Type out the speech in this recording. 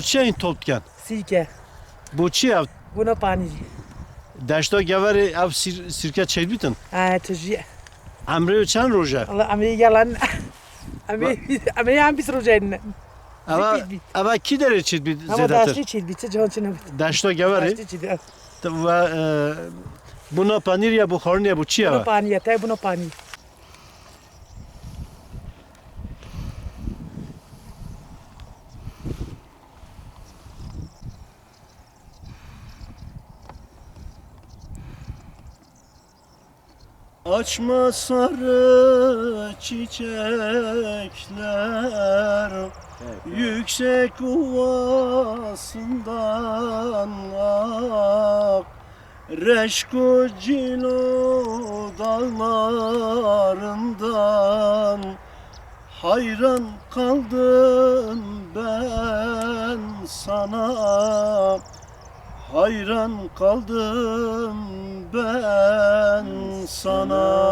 çi این topken? Sirke. Bu çi ev? Buna pani. Deşta geveri ev sir, sirke çeyt bitin. Ha tujie. Emre çen roje? Allah ame yalan. Ame ame yan bis rojen. Eva bit, bit. eva ki dere çeyt bit Ama zedetir? daşlı çil bitti can çına bit. Deşta geveri Daşlı çil. ve e, buna panir ya bu harın ya bu çi Buna ev? pani yatay buna pani. Açma sarı çiçekler. Yüksek uvasından ak. Reşko cilo dağlarından. Hayran kaldım ben sana. Hayran kaldım ben sana